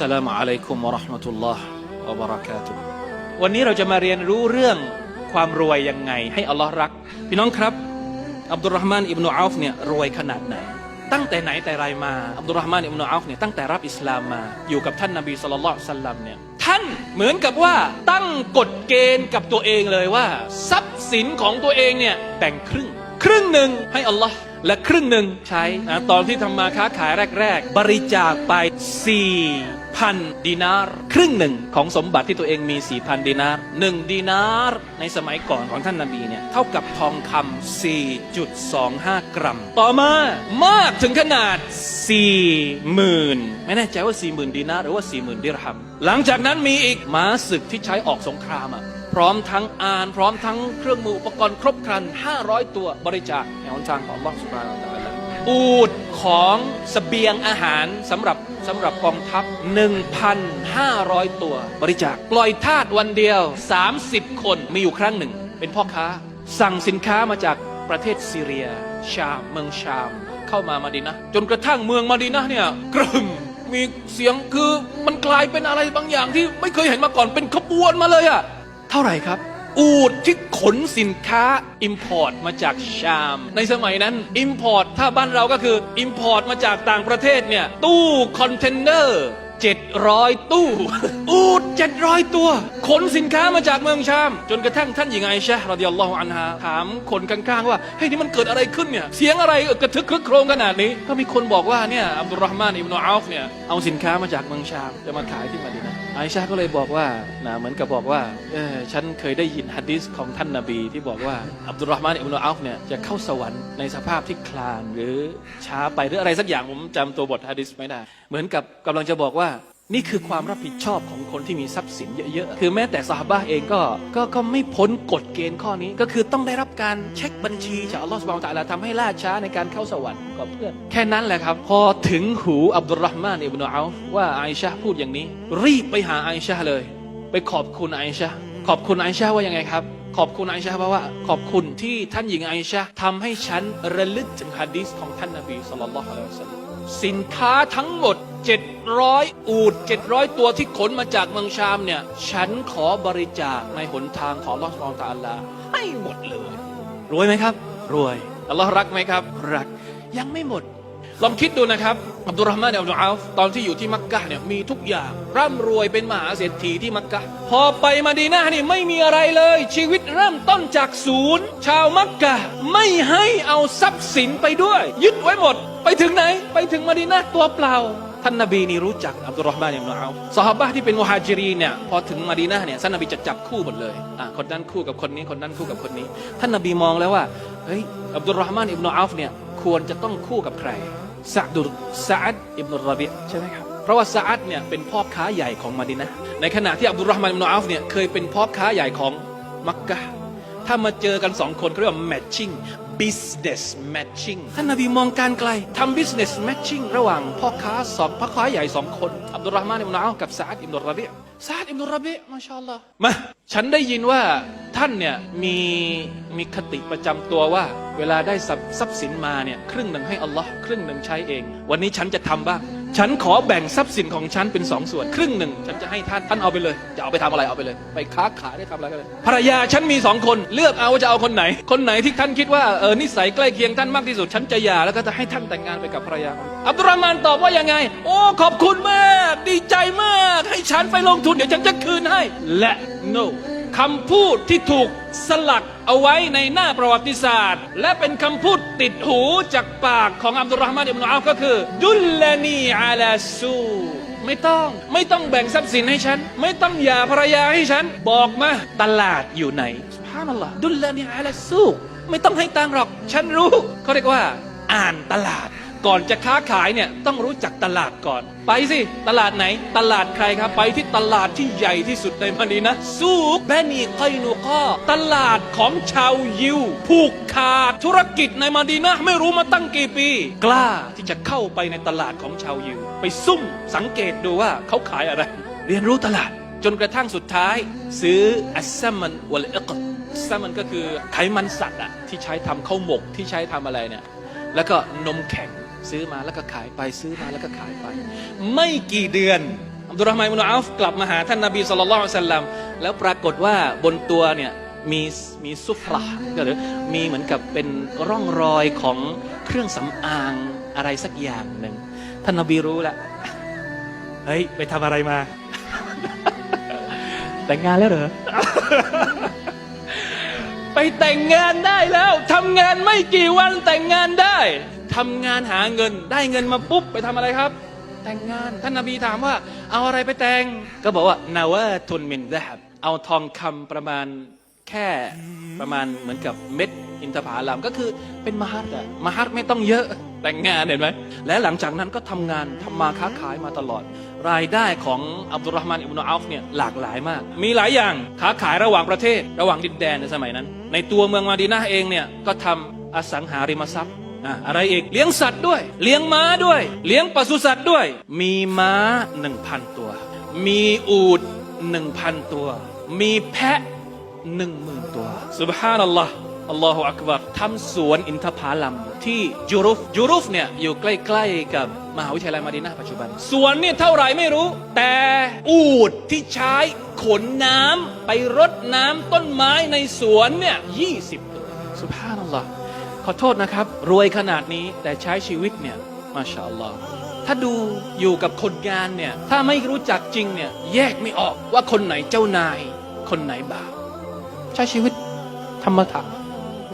สลามอะลัยคุมวะราะห์มะตุลลอฮ์วะบะเราะกาตุฮ์วันนี้เราจะมาเรียนรู้เรื่องความรวยยังไง ให้อัลลอฮ์รัก พี่น้องครับ อับดุลรห์มานอิบนาอัลฟเนี่ยรวยขนาดไหน ตั้งแต่ไหนแต่ไรมา อับดุลรห์มานอิบนาอัลฟเนี่ยตั้งแต่รับอิสลามมา อยู่กับท่านนบีสุลต่าะซัลลัมเนี่ย ท่านเหมือนกับว่าตั้งกฎเกณฑ์กับตัวเองเลยว่า ทรัพย์สินของตัวเองเนี่ยแบ่งครึ่ง ครึ่งหนึ่งให้อัลลอฮ์และครึ่งหนึ่งใช้นะตอนที่ทำมาค้าขายแรก ๆ บริจาคไป4 4,000ดินาร์ครึ่งหนึ่งของสมบัติที่ตัวเองมี4,000ดินาร์หนึ่งดินาร์ในสมัยก่อนของท่านนาบีเนี่ยเท่ากับทองคำ4.25 กรัม ต่อมามากถึงขนาด 40,000 ไม่แน่ใจว่า 40,000 ดินาร์หรือว่า 40,000 ดิรฮัมหลังจากนั้นมีอีกม้าศึกที่ใช้ออกสงครามอะพร้อมทั้งอาน พร้อมทั้งเครื่องมืออุปกรณ์ครบครัน 500 ตัวบริจาคในหนทางของอัลลอฮฺสุบานะฮูวะตะ อูดของสเสบียงอาหารสำหรับสำหรับกองทัพ 1,500 ตัวบริจาค ปล่อยทาสวันเดียว 30 คนมีอยู่ครั้งหนึ่ง เป็นพ่อค้า สั่งสินค้ามาจากประเทศซีเรีย ชามเมืองชาม เข้ามามาดีนะ จนกระทั่งเมืองมาดีนะเนี่ยกรึมมีเสียงคือมันกลายเป็นอะไรบางอย่างที่ไม่เคยเห็นมาก่อนเป็นขบวนมาเลยอะเท่าไหร่ครับ อูดที่ขนสินค้าอิมพอร์ตมาจากชาม ในสมัยนั้นอิมพอร์ตถ้าบ้านเราก็คืออิมพอร์ตมาจากต่างประเทศเนี่ย ตู้คอนเทนเนอร์700 ตู้ อูด700 ตัว ขนสินค้ามาจากเมืองชาม จนกระทั่งท่านหญิงไอชะรดิยัลลอฮุอันฮาถามคนข้างๆว่าเฮ้ยนี่มันเกิดอะไรขึ้นเนี่ย เสียงอะไรกระทึกครึกโครมขนาดนี้ ก็มีคนบอกว่าเนี่ยอับดุลรห์มานอิบนุอัลฟเนี่ยเอาสินค้ามาจากเมืองชามจะมาขายที่มะดีนะ ไอชาก็เลยบอกว่านะเหมือนกับบอกว่าเออฉันเคยได้ยินฮัดิสของท่านนาบีที่บอกว่าอับดุลรห์มานอิบนุอัฟเนี่ยจะเข้าสวรรค์ในสภาพที่คลานหรือช้าไปหรืออะไรสักอย่างผมจำตัวบทฮัดิสไม่ได้ เหมือนกับกำลังจะบอกว่า นี่คือความรับผิดชอบของคนที่มีทรัพย์สินเยอะๆ คือแม้แต่ซาฮาบะเองก็ก็ก็ไม่พ้นกฎเกณฑ์ข้อนี้ ก็คือต้องได้รับการเช็คบัญชีจากอัลลอฮฺสุบานะฮูวะตะลาทำให้ล่าช้าในการเข้าสวรรค์กับเพื่อน แค่นั้นแหละครับ พอถึงหูอับดุลรห์มานอิบนุอัฟว่าไอชาพูดอย่างนี้ รีบไปหาไอชาเลย ไปขอบคุณไอชาขอบคุณไอชาว่ายังไงครับ ขอบคุณไอชาเพราะว่า ขอบคุณที่ท่านหญิงไอชาทำให้ฉันระลึกถึงฮะดีษของท่านนบีสุลต่านละฮ์อะลัยฮิวะสัลลัมสินค้าทั้งหมด 700 อูด 700 ตัวที่ขนมาจากเมืองชามเนี่ย ฉันขอบริจาคในหนทางของอัลลอฮฺสุบฮานะฮูวะตะอาลาให้หมดเลย รวยไหมครับ รวยอัลลอฮ์รักไหมครับ รักยังไม่หมด ลองคิดดูนะครับอับดุลรห์มานอับดุลอาฟตอนที่อยู่ที่มักกะฮ์เนี่ยมีทุกอย่าง ร่ำรวยเป็นมหาเศรษฐีที่มักกะฮ์พอไปมาดีนานี่ไม่มีอะไรเลย ชีวิตเริ่มต้นจากศูนย์ ชาวมักกะฮ์ไม่ให้เอาทรัพย์สินไปด้วย ยึดไว้หมด ไปถึงไหน ไปถึงมาดีนาตัวเปล่า ท่านนบีนี่รู้จักอับดุลรห์มานอิบนุอัฟซอฮบะห์ที่เป็นมุฮาจิรีเนี่ยพอถึงมาดีนาเนี่ยท่านนบีจะจับคู่หมดเลยอะคนนั้นคู่กับคนนี้คนนั้นคู่กับคนนี้ ท่านนบีมองแล้วว่าเฮ้ยอับดุลรห์มานอิบนุอัฟเนี่ยควรจะต้องคู่กับใครซะดุลซะอัดอิบนุรบิใช่ไหมครับเพราะว่าซะอัดเนี่ยเป็นพ่อค้าใหญ่ของมาดีนะในขณะที่อับดุลรห์มานอิบนุอัฟเนี่ยเคยเป็นพ่อค้าใหญ่ของมักกะถ้ามาเจอกันสองคนเขาเรียกว่า matching business matching ท่านนบีมองการไกลทำ business matching ระหว่างพ่อค้าสองพ่อค้าใหญ่สองคน อับดุลรห์มานอิบนุอัฟกับซาดอิบนุรบิซาดอิบนุรบิมาชาอัลลอฮ์มา ฉันได้ยินว่าท่านเนี่ยมีมีคติประจำตัวว่า เวลาได้ทรัพย์ทรัพย์สินมาเนี่ยครึ่งหนึ่งให้อัลลอฮ์ครึ่งหนึ่งใช้เอง วันนี้ฉันจะทำบ้าง ฉันขอแบ่งทรัพย์สินของฉันเป็นสองส่วน ครึ่งหนึ่ง ฉันจะให้ท่านท่านเอาไปเลยจะเอาไปทำอะไรเอาไปเลย ไปค้าขายได้ทำอะไรก็เลยภรรยาฉันมีสองคนเลือกเอาว่าจะเอาคนไหน คนไหนที่ท่านคิดว่าเออนิสัยใกล้เคียงท่านมากที่สุด ฉันจะหย่าแล้วก็จะให้ท่านแต่งงานไปกับภรรยาอับดุลรห์มานตอบว่ายังไง โอ้ขอบคุณมาก ดีใจมาก ให้ฉันไปลงทุนเดี๋ยวฉันจะคืนให้ และ no คำพูดที่ถูก สลักเอาไว้ในหน้าประวัติศาสตร์ และเป็นคำพูดติดหูจากปากของอับดุลรหมานอิบนุอัฟก็คือ ดุลลานีอาลาซูไม่ต้องไม่ต้องแบ่งทรัพย์สินให้ฉัน ไม่ต้องหย่าภรรยาให้ฉัน บอกมาตลาดอยู่ไหนสุภานัลลอฮ์ดุลลานีอาลาซูไม่ต้องให้ตังหรอก ฉันรู้ เขาเรียกว่า อ่านตลาด ก่อนจะค้าขายเนี่ยต้องรู้จักตลาดก่อน ไปสิตลาดไหน ตลาดใครครับ ไปที่ตลาดที่ใหญ่ที่สุดในมะดีนะซูกแบนีไกนูกอตลาดของชาวยิว ผูกขาดธุรกิจในมะดีนะไม่รู้มาตั้งกี่ปี กล้าที่จะเข้าไปในตลาดของชาวยิว ไปซุ่มสังเกตดูว่าเขาขายอะไร เรียนรู้ตลาด จนกระทั่งสุดท้าย ซื้ออัสซัมมันวะลอิกอัสซัมมันก็คือไขมันสัตว์อะที่ใช้ทำข้าวหมกที่ใช้ทำอะไรเนี่ย แล้วก็นมแข็ง ซื้อมาแล้วก็ขายไปซื้อมาแล้วก็ขายไป ไม่กี่เดือนอับดุลรอฮ์มานอิบนุอัฟกลับมาหาท่านนบีสุลต่านละสัลลัมแล้วปรากฏว่าบนตัวเนี่ยมีมีซุฟราก็หรือมีเหมือนกับเป็นร่องรอยของเครื่องสำอางอะไรสักอย่างหนึ่งท่านนบีรู้แล้วเฮ้ยไปทำอะไรมา แต่งงานแล้วเหรอไปแต่งงานได้แล้วทำงานไม่กี่วันแต่งงานได้ ทำงานหาเงิน ได้เงินมาปุ๊บไปทำอะไรครับ แต่งงานท่านนาบีถามว่า เอาอะไรไปแต่ง ก็บอกว่านาวะทุนมินดะบเอาทองคำประมาณแค่ประมาณเหมือนกับเม็ดอินทผลัมก็คือเป็นมหัศอะมหัศไม่ต้องเยอะแต่งงานเห็นไหมและหลังจากนั้นก็ทำงานทำมาค้าขายมาตลอด รายได้ของอับดุลรอฮ์มานอิบนุอัลฟเนี่ยหลากหลายมาก มีหลายอย่างค้าขายระหว่างประเทศ ระหว่างดินแดนในสมัยนั้น ในตัวเมืองมาดีนาเองเนี่ยก็ทำอสังหาริมทรัพย์ อะไรอีกเลี้ยงสัตว์ด้วย เลี้ยงม้าด้วย เลี้ยงปศุสัตว์ด้วย มีม้าหนึ่งพันตัว มีอูดหนึ่งพันตัว มีแพะหนึ่งหมื่นตัวสุบฮานัลลอฮ์อัลลอฮฺอักบัรทำสวนอินทผลัมที่ยูรุฟยูรุฟเนี่ยอยู่ใกล้ๆกับมหาวิทยาลัยมาดีนาปัจจุบันสวนเนี่ยเท่าไหร่ไม่รู้ แต่อูดที่ใช้ขนน้ำไปรดน้ำต้นไม้ในสวนเนี่ยยี่สิบ ขอโทษนะครับ รวยขนาดนี้แต่ใช้ชีวิตเนี่ยมาชาอัลลอฮ์ถ้าดูอยู่กับคนงานเนี่ย ถ้าไม่รู้จักจริงเนี่ย แยกไม่ออกว่าคนไหนเจ้านาย คนไหนบ่าวใช้ชีวิตธรรมดา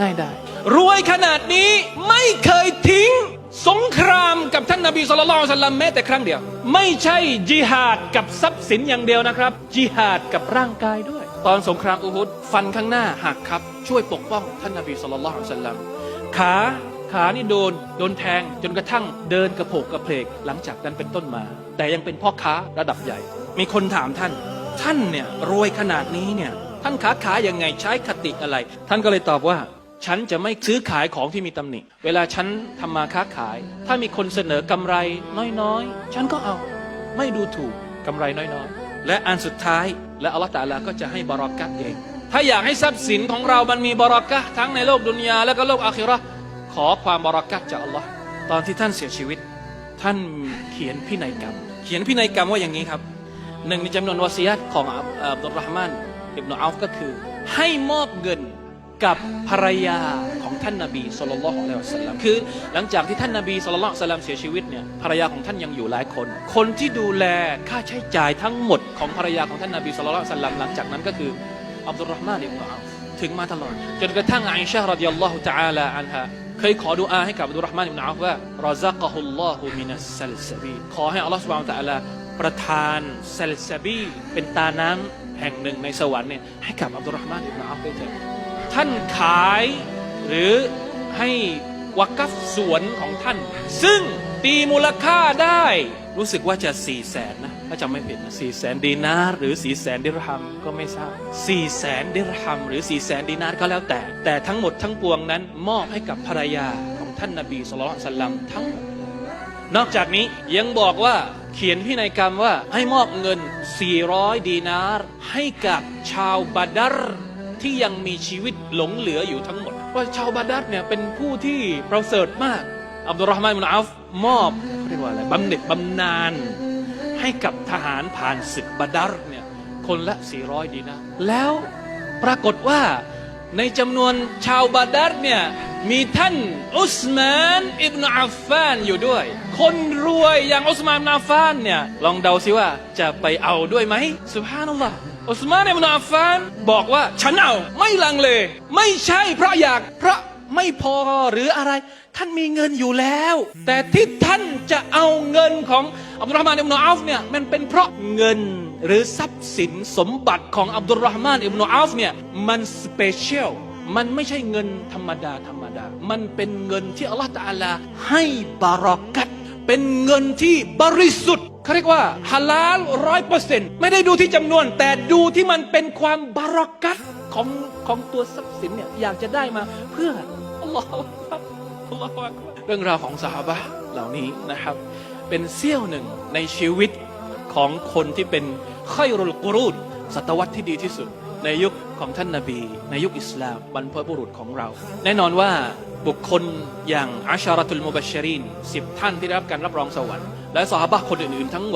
ง่ายได้ รวยขนาดนี้ไม่เคยทิ้งสงครามกับท่านนาบีสุลต่านสัลลัมแม้แต่ครั้งเดียว ไม่ใช่จิฮาดกับทรัพย์สินอย่างเดียวนะครับจิฮาดกับร่างกายด้วย ตอนสงครามอูฮุดฟันข้างหน้าหักครับ ช่วยปกป้องท่านนาบีสุลต่านสัลลัม ขาขานี่โดนโดนแทงจนกระทั่งเดินกระโผกกระเพลกหลังจากนั้นเป็นต้นมา แต่ยังเป็นพ่อค้าระดับใหญ่ มีคนถามท่าน ท่านเนี่ยรวยขนาดนี้เนี่ยท่านค้าขายยังไงใช้คติอะไร ท่านก็เลยตอบว่า ฉันจะไม่ซื้อขายของที่มีตำหนิ เวลาฉันทำมาค้าขาย ถ้ามีคนเสนอกำไรน้อยๆ ฉันก็เอาไม่ดูถูกกำไรน้อยๆ และอันสุดท้ายและอัลลอฮฺตาลาก็จะให้บารอกัตเอง ถ้าอยากให้ทรัพย์สินของเรามันมีบารอกัตทั้งในโลกดุนยาและก็โลกอาคิราะห์ขอความบารอกัตจากอัลลอฮ์ตอนที่ท่านเสียชีวิต ท่านเขียนพินัยกรรม เขียนพินัยกรรมว่าอย่างนี้ครับหนึ่งในจำนวนวาซียัตของอับดุลรอฮ์มานอิบนุอัฟก็คือ ให้มอบเงินกับภรรยาของท่านนาบีสุลต่านละฮ์อะลัยฮิวะสัลลัมคือ หลังจากที่ท่านนาบีสุลต่านละฮ์สัลลัมเสียชีวิตเนี่ยภรรยาของท่านยังอยู่หลายคน คนที่ดูแลค่าใช้จ่ายทั้งหมดของภรรยาของท่านนาบีสุลต่านละฮ์สัลลัมหลังจากนั้นก็คือ อับดุลรอฮ์มานอิบนุอัฟถึงมาตลอด จนกระทั่งอิชะฮ์รดิยัลลอฮุตะอาลาอันฮาเคยขอดุอาให้กับอับดุลรอฮ์มานอิบนุอัฟว่ารอซักะฮุลลอฮุมินัสซัลซะบีขอให้อัลลอฮ์สุบานะฮูวะตะอาลาประทานเซลซบีเป็นตาน้ำแห่งหนึ่งในสวรรค์เนี่ยให้กับอับดุลรอฮ์มานอิบนาอัฟด้วยเถิดท่านขายหรือให้วักัฟสวนของท่าน ซึ่งตีมูลค่าได้ รู้สึกว่าจะ4ี่แสนนะถ้าจำไม่ผิดนะสี่แสนดีนาร์หรือ4ี่แสนดิรฮัมก็ไม่ทราบสี่แสนดิรฮัมหรือ4ี่แสนดีนาร์ก็แล้วแต่ แต่ทั้งหมดทั้งปวงนั้นมอบให้กับภรรยาของท่านนบีสุลต่านสัลลัมทั้งหมดนอกจากนี้ยังบอกว่าเขียนพินัยกรรมว่าให้มอบเงิน 400 ดีนาร์ให้กับชาวบาดัรที่ยังมีชีวิตหลงเหลืออยู่ทั้งหมดว่าชาวบาดัรเนี่ยเป็นผู้ที่ประเสริฐมากอับดุลรอฮ์มานมุนอัฟ มอบเขาเรียกว่าอะไรบำเหน็จบำนาญให้กับทหารผ่านศึกบาดัรเนี่ยคนละ 400 ดีนาร์แล้วปรากฏว่าในจำนวนชาวบาดัรเนี่ยมีท่านอุสมานอิบนาอัฟฟานอยู่ด้วย คนรวยอย่างอุสมานอิบนาอัฟฟานเนี่ยลองเดาสิว่าจะไปเอาด้วยไหมสุบฮานัลลอฮ์อุสมานอิบนาอัฟฟานบอกว่าฉันเอาไม่ลังเล ไม่ใช่เพราะอยากเพราะไม่พอหรืออะไร ท่านมีเงินอยู่แล้ว แต่ที่ท่านจะเอาเงินของอับดุลรอฮ์มานอิบนาอัฟเนี่ยมันเป็นเพราะเงินหรือทรัพย์สินสมบัติของอับดุลรอฮ์มานอิบนาอัฟเนี่ยมันสเปเชียลมันไม่ใช่เงินธรรมดาธรรมดา มันเป็นเงินที่อัลลอฮฺตะอาลาให้บารอกัตเป็นเงินที่บริสุทธิ์เขาเรียกว่าฮาลาลร้อยเปอร์เซ็นต์ไม่ได้ดูที่จำนวน แต่ดูที่มันเป็นความบารอกัตของของตัวทรัพย์สินเนี่ยอยากจะได้มาเพื่ออัลลอฮฺ อัลลอฮฺเรื่องราวของสหบะเหล่านี้นะครับ เป็นเสี้ยวหนึ่งในชีวิตของคนที่เป็นค่อยรุลกุรูดศตวรรษที่ดีที่สุด ในยุคของท่านนาบี ในยุคอิสลามบรรพบุรุษของเรา แน่นอนว่าบุคคลอย่างอัชารัตุลมุบัชรินสิบท่านที่ได้รับการรับรองสวรรค์และสหบะคนอื่นๆทั้งหมด